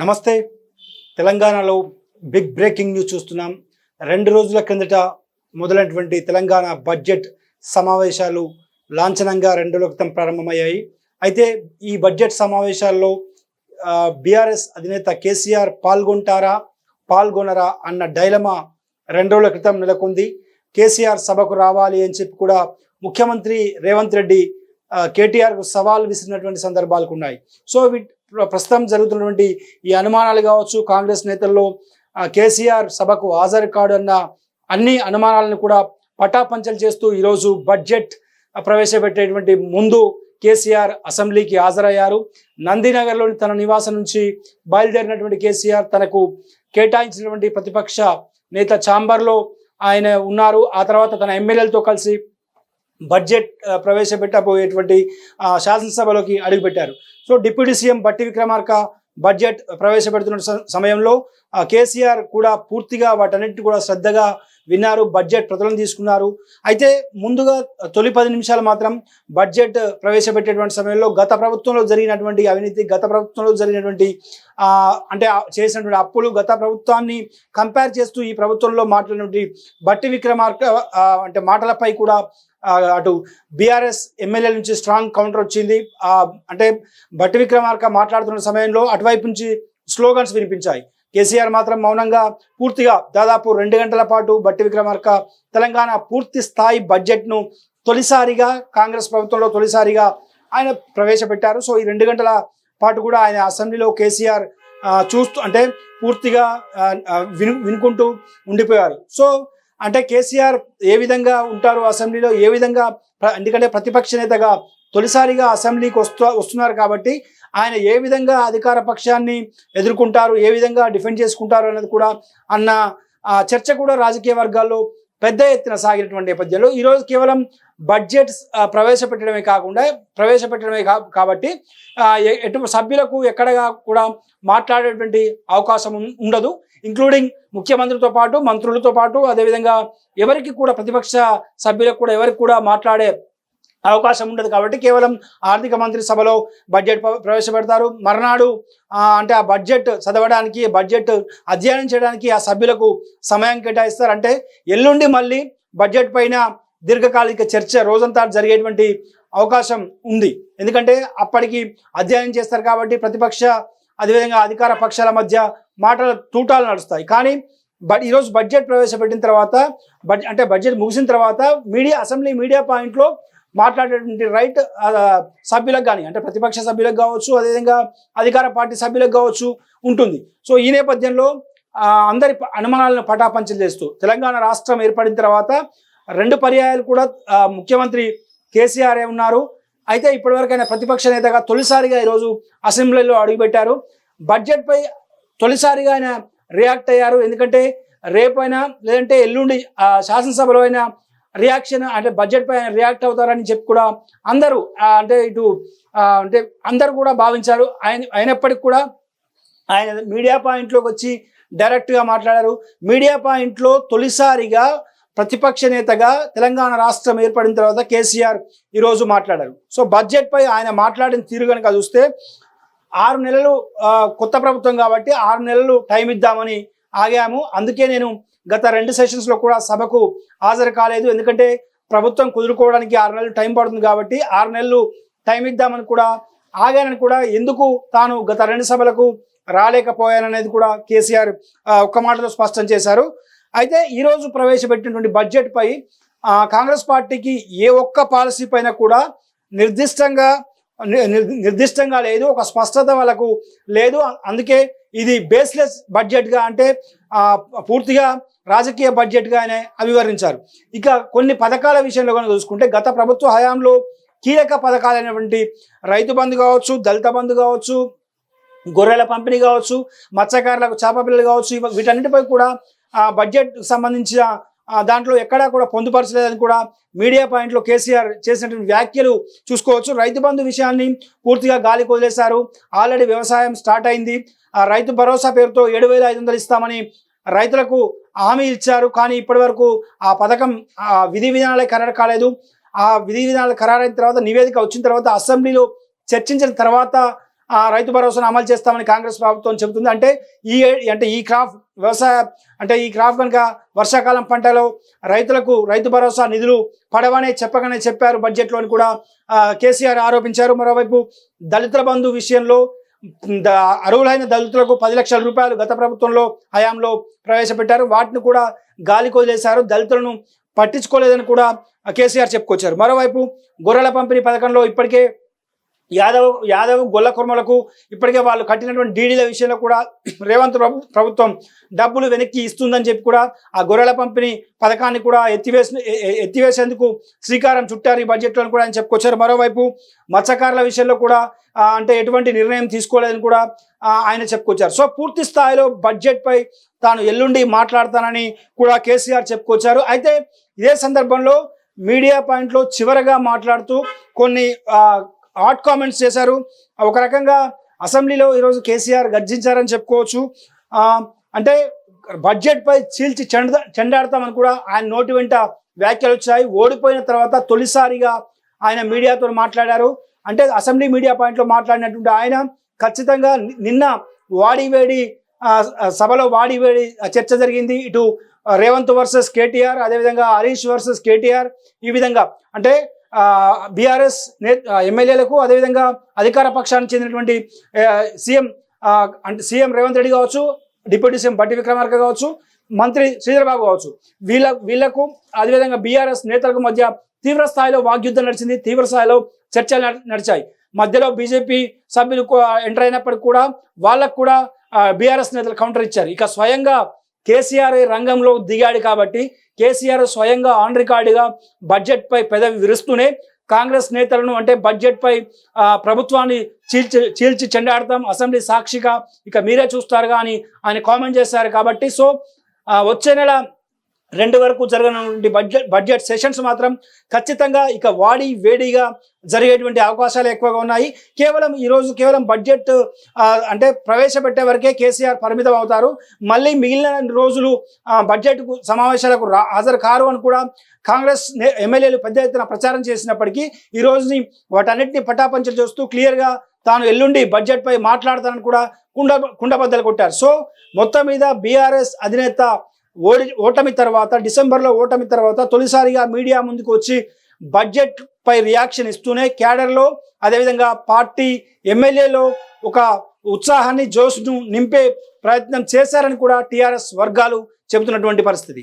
నమస్తే. తెలంగాణలో big breaking news చూస్తున్నాం. రెండు రోజుల కిందట మొదలైనటువంటి తెలంగాణ బడ్జెట్ సమావేశాలు లాంఛనంగా రెండు రోజుల క్రితం ప్రారంభమయ్యాయి. అయితే ఈ బడ్జెట్ సమావేశాల్లో బీఆర్ఎస్ అధినేత కేసీఆర్ పాల్గొంటారా పాల్గొనరా అన్న డైలమా రెండు రోజుల క్రితం నెలకొంది. కేసీఆర్ సభకు రావాలి అని చెప్పి కూడా ముఖ్యమంత్రి రేవంత్ రెడ్డి కేటీఆర్కు సవాల్ విసిరినటువంటి సందర్భాలు ఉన్నాయి సో ప్రస్తుతం జరుగుతున్నటువంటి ఈ అనుమానాలు కావచ్చు కాంగ్రెస్ నేతల్లో కేసీఆర్ సభకు హాజరు కాడు అన్న అన్ని అనుమానాలను కూడా పటాపంచలు చేస్తూ ఈరోజు బడ్జెట్ ప్రవేశపెట్టేటువంటి ముందు కేసీఆర్ అసెంబ్లీకి హాజరయ్యారు. నందినగర్లోని తన నివాసం నుంచి బయలుదేరినటువంటి కేసీఆర్ తనకు కేటాయించినటువంటి ప్రతిపక్ష నేత ఛాంబర్లో ఆయన ఉన్నారు. ఆ తర్వాత తన ఎమ్మెల్యేలతో కలిసి బడ్జెట్ ప్రవేశపెట్టబోయేటువంటి శాసనసభలోకి అడుగుపెట్టారు. సో డిప్యూటీ సీఎం బట్టి విక్రమార్క బడ్జెట్ ప్రవేశపెడుతున్న సమయంలో కేసీఆర్ కూడా పూర్తిగా వాటన్నిటిని కూడా శ్రద్ధగా విన్నారు బడ్జెట్ ప్రతులను తీసుకున్నారు. అయితే ముందుగా తొలి పది నిమిషాలు మాత్రం బడ్జెట్ ప్రవేశపెట్టేటువంటి సమయంలో గత ప్రభుత్వంలో జరిగినటువంటి అవినీతి గత ప్రభుత్వంలో జరిగినటువంటి అంటే చేసినటువంటి అప్పులు గత ప్రభుత్వాన్ని కంపేర్ చేస్తూ ఈ ప్రభుత్వంలో మాట్లాడినటువంటి బట్టి విక్రమార్క అంటే మాటలపై కూడా అటు బీఆర్ఎస్ ఎమ్మెల్యే నుంచి స్ట్రాంగ్ కౌంటర్ వచ్చింది. అంటే బట్టి విక్రమార్క మాట్లాడుతున్న సమయంలో అటువైపు నుంచి స్లోగన్స్ వినిపించాయి. కేసీఆర్ మాత్రం మౌనంగా పూర్తిగా దాదాపు రెండు గంటల పాటు బట్టి విక్రమార్క తెలంగాణ పూర్తి స్థాయి బడ్జెట్ను తొలిసారిగా కాంగ్రెస్ ప్రభుత్వంలో తొలిసారిగా ఆయన ప్రవేశపెట్టారు. సో ఈ రెండు గంటల పాటు కూడా ఆయన అసెంబ్లీలో కేసీఆర్ చూస్తూ అంటే పూర్తిగా విను వినుకుంటూ ఉండిపోయారు. సో అంటే కేసీఆర్ ఏ విధంగా ఉంటారు అసెంబ్లీలో ఏ విధంగా ఎందుకంటే ప్రతిపక్ష నేతగా తొలిసారిగా అసెంబ్లీకి వస్తూ వస్తున్నారు కాబట్టి ఆయన ఏ విధంగా అధికార పక్షాన్ని ఎదుర్కొంటారు ఏ విధంగా డిఫెండ్ చేసుకుంటారు అనేది కూడా అన్న ఆ, చర్చ కూడా రాజకీయ వర్గాల్లో పెద్ద ఎత్తున సాగినటువంటి నేపథ్యంలో. ఈరోజు కేవలం బడ్జెట్ ప్రవేశపెట్టడమే కాకుండా ప్రవేశపెట్టడమే కా కాబట్టి ఎటు సభ్యులకు ఎక్కడగా కూడా మాట్లాడేటువంటి అవకాశం ఉండదు. ఇంక్లూడింగ్ ముఖ్యమంత్రితో పాటు మంత్రులతో పాటు అదేవిధంగా ఎవరికి కూడా ప్రతిపక్ష సభ్యులకు కూడా ఎవరికి కూడా మాట్లాడే అవకాశం ఉండదు కాబట్టి కేవలం ఆర్థిక మంత్రి సభలో బడ్జెట్ ప్రవేశపెడతారు. మర్నాడు అంటే ఆ బడ్జెట్ చదవడానికి బడ్జెట్ అధ్యయనం చేయడానికి ఆ సభ్యులకు సమయం కేటాయిస్తారు. అంటే ఎల్లుండి మళ్ళీ బడ్జెట్ పైన దీర్ఘకాలిక చర్చ రోజంతా జరిగేటువంటి అవకాశం ఉంది. ఎందుకంటే అప్పటికి అధ్యయనం చేస్తారు కాబట్టి ప్రతిపక్ష అదేవిధంగా అధికార పక్షాల మధ్య మాటల తూటాలు నడుస్తాయి. కానీ బట్ ఈరోజు బడ్జెట్ ప్రవేశపెట్టిన తర్వాత బడ్జెట్ అంటే బడ్జెట్ ముగిసిన తర్వాత మీడియా అసెంబ్లీ మీడియా పాయింట్లో మాట్లాడేటువంటి రైట్ సభ్యులకు కానీ అంటే ప్రతిపక్ష సభ్యులకు కావచ్చు అదేవిధంగా అధికార పార్టీ సభ్యులకు కావచ్చు ఉంటుంది. సో ఈ నేపథ్యంలో అందరి అనుమానాలను పటాపంచలు చేస్తూ తెలంగాణ రాష్ట్రం ఏర్పడిన తర్వాత రెండు పర్యాయాలు కూడా ముఖ్యమంత్రి కేసీఆర్ ఉన్నారు. అయితే ఇప్పటివరకు ఆయన ప్రతిపక్ష నేతగా తొలిసారిగా ఈరోజు అసెంబ్లీలో అడుగుపెట్టారు. బడ్జెట్పై తొలిసారిగా ఆయన రియాక్ట్ అయ్యారు. ఎందుకంటే రేపైనా లేదంటే ఎల్లుండి శాసనసభలో అయినా రియాక్షన్ అంటే బడ్జెట్ పై ఆయన రియాక్ట్ అవుతారని చెప్పి కూడా అందరూ అంటే ఇటు అంటే అందరూ కూడా భావించారు. ఆయన అయినప్పటికీ కూడా ఆయన మీడియా పాయింట్లోకి వచ్చి డైరెక్ట్గా మాట్లాడారు. మీడియా పాయింట్లో తొలిసారిగా ప్రతిపక్ష నేతగా తెలంగాణ రాష్ట్రం ఏర్పడిన తర్వాత కేసీఆర్ ఈరోజు మాట్లాడారు. సో బడ్జెట్పై ఆయన మాట్లాడిన తీరు కనుక చూస్తే ఆరు నెలలు కొత్త ప్రభుత్వం కాబట్టి ఆరు నెలలు టైం ఇద్దామని ఆగాము. అందుకే నేను గత రెండు సెషన్స్లో కూడా సభకు హాజరు కాలేదు. ఎందుకంటే ప్రభుత్వం కుదురుకోవడానికి ఆరు నెలలు టైం పడుతుంది కాబట్టి ఆరు నెలలు టైం ఇద్దామని కూడా ఆగానని కూడా ఎందుకు తాను గత రెండు సభలకు రాలేకపోయాననేది కూడా కేసీఆర్ ఒక్క మాటలో స్పష్టం చేశారు. అయితే ఈరోజు ప్రవేశపెట్టినటువంటి బడ్జెట్ పై కాంగ్రెస్ పార్టీకి ఏ ఒక్క పాలసీ పైన కూడా నిర్దిష్టంగా నిర్దిష్టంగా లేదు ఒక స్పష్టత వాళ్ళకు లేదు. అందుకే ఇది బేస్లెస్ బడ్జెట్గా అంటే పూర్తిగా రాజకీయ బడ్జెట్గా అనే అభివర్ణించారు. ఇక కొన్ని పథకాల విషయంలో కనుక చూసుకుంటే గత ప్రభుత్వ హయాంలో కీలక పథకాలైనటువంటి రైతు బంధు కావచ్చు దళిత బంధు కావచ్చు గొర్రెల పంపిణీ కావచ్చు మత్స్యకారులకు చేప పిల్లలు కావచ్చు వీటన్నిటిపై కూడా బడ్జెట్ సంబంధించిన దాంట్లో ఎక్కడా కూడా పొందుపరచలేదని కూడా మీడియా పాయింట్లో కేసీఆర్ చేసినటువంటి వ్యాఖ్యలు చూసుకోవచ్చు. రైతు బంధు విషయాన్ని పూర్తిగా గాలికి వదిలేశారు ఆల్రెడీ వ్యవసాయం స్టార్ట్ అయింది. ఆ రైతు భరోసా పేరుతో ఏడు వేల ఐదు వందలు ఇస్తామని రైతులకు హామీ ఇచ్చారు. కానీ ఇప్పటి వరకు ఆ పథకం ఆ విధి విధానాలే ఖరారు కాలేదు. ఆ విధి విధానాలు ఖరారైన తర్వాత నివేదిక వచ్చిన తర్వాత అసెంబ్లీలో చర్చించిన తర్వాత రైతు భరోసాను అమలు చేస్తామని కాంగ్రెస్ ప్రభుత్వం చెబుతుంది. అంటే ఈ ఏ- అంటే ఈ క్రాప్ వ్యవసాయ అంటే ఈ క్రాప్ కనుక వర్షాకాలం పంటలో రైతులకు రైతు భరోసా నిధులు పడవనే చెప్పగానే చెప్పారు బడ్జెట్లో అని కూడా కేసీఆర్ ఆరోపించారు. మరోవైపు దళితుల బంధు విషయంలో అర్హులైన దళితులకు పది లక్షల రూపాయలు గత ప్రభుత్వంలో హయాంలో ప్రవేశపెట్టారు. వాటిని కూడా గాలి కొదిలేశారు. దళితులను పట్టించుకోలేదని కూడా కేసీఆర్ చెప్పుకొచ్చారు. మరోవైపు గొర్రెల పంపిణీ పథకంలో ఇప్పటికే యాదవ్ యాదవ్ గొల్ల కుర్మలకు ఇప్పటికే వాళ్ళు కట్టినటువంటి డీడీల విషయంలో కూడా రేవంత్ ప్రభుత్వం డబ్బులు వెనక్కి ఇస్తుందని చెప్పి కూడా ఆ గొర్రెల పంపిణీ పథకాన్ని కూడా ఎత్తివేసి ఎత్తివేసేందుకు శ్రీకారం చుట్టారు ఈ బడ్జెట్లో కూడా ఆయన చెప్పుకొచ్చారు. మరోవైపు మత్స్యకారుల విషయంలో కూడా అంటే ఎటువంటి నిర్ణయం తీసుకోలేదని కూడా ఆయన చెప్పుకొచ్చారు. సో పూర్తి స్థాయిలో బడ్జెట్పై తాను ఎల్లుండి మాట్లాడతానని కూడా కేసీఆర్ చెప్పుకొచ్చారు. అయితే ఇదే సందర్భంలో మీడియా పాయింట్లో చివరగా మాట్లాడుతూ కొన్ని హాట్ కామెంట్స్ చేశారు. ఒక రకంగా అసెంబ్లీలో ఈరోజు కేసీఆర్ గర్జించారని చెప్పుకోవచ్చు. అంటే బడ్జెట్ పై చీల్చి చెండ చెండాడతామని కూడా ఆయన నోటి వెంట వ్యాఖ్యలు వచ్చాయి. ఓడిపోయిన తర్వాత తొలిసారిగా ఆయన మీడియాతో మాట్లాడారు. అంటే అసెంబ్లీ మీడియా పాయింట్లో మాట్లాడినటువంటి ఆయన ఖచ్చితంగా నిన్న వాడివేడి సభలో వాడివేడి చర్చ జరిగింది. ఇటు రేవంత్ వర్సెస్ కేటీఆర్ అదేవిధంగా హరీష్ వర్సెస్ కేటీఆర్ ఈ విధంగా. అంటే బీఆర్ఎస్ నే ఎమ్మెల్యేలకు అదేవిధంగా అధికార పక్షానికి చెందినటువంటి సీఎం అంటే సీఎం రేవంత్ రెడ్డి కావచ్చు డిప్యూటీ సీఎం బట్టి విక్రమార్క కావచ్చు మంత్రి శ్రీధరబాబు కావచ్చు. వీళ్ళ వీళ్ళకు అదేవిధంగా బీఆర్ఎస్ నేతలకు మధ్య తీవ్ర స్థాయిలో వాగ్యుద్ధం నడిచింది తీవ్ర స్థాయిలో చర్చలు నడిచాయి. మధ్యలో బీజేపీ సభ్యులు ఎంటర్ అయినప్పటికీ కూడా వాళ్ళకు కూడా బీఆర్ఎస్ నేతలు కౌంటర్ ఇచ్చారు. ఇక స్వయంగా కేసీఆర్ రంగంలో దిగాడు కాబట్టి కేసీఆర్ స్వయంగా ఆన్ రికార్డుగా బడ్జెట్పై పెదవి విరుస్తూనే కాంగ్రెస్ నేతలను అంటే బడ్జెట్పై ప్రభుత్వాన్ని చీల్చి చీల్చి చెండాడతాం. అసెంబ్లీ సాక్షిగా ఇక మీరే చూస్తారుగా అని ఆయన కామెంట్ చేశారు కాబట్టి సో వచ్చే నెల రెండు వరకు జరగనున్నటువంటి బడ్జెట్ బడ్జెట్ సెషన్స్ మాత్రం ఖచ్చితంగా ఇక వాడి వేడిగా జరిగేటువంటి అవకాశాలు ఎక్కువగా ఉన్నాయి. కేవలం ఈరోజు కేవలం బడ్జెట్ అంటే ప్రవేశపెట్టే వరకే కేసీఆర్ పరిమితం అవుతారు. మళ్ళీ మిగిలిన రోజులు ఆ, బడ్జెట్ సమావేశాలకు రా- హాజరు కారు అని కూడా కాంగ్రెస్ ఎమ్మెల్యేలు పెద్ద ఎత్తున ప్రచారం చేసినప్పటికీ ఈ రోజుని వాటన్నిటిని పటాపంచలు చేస్తూ క్లియర్గా తాను ఎల్లుండి బడ్జెట్ పై మాట్లాడతానని కూడా కుండ కుండబద్దలు కొట్టారు. సో మొత్తం మీద బీఆర్ఎస్ అధినేత ఓడి ఓటమి తర్వాత డిసెంబర్లో ఓటమి తర్వాత తొలిసారిగా మీడియా ముందుకు వచ్చి బడ్జెట్ పై రియాక్షన్ ఇస్తూనే క్యాడర్లో అదేవిధంగా పార్టీ ఎమ్మెల్యేలో ఒక ఉత్సాహాన్ని జోష్ను నింపే ప్రయత్నం చేశారని కూడా టీఆర్ఎస్ వర్గాలు చెబుతున్నటువంటి పరిస్థితి.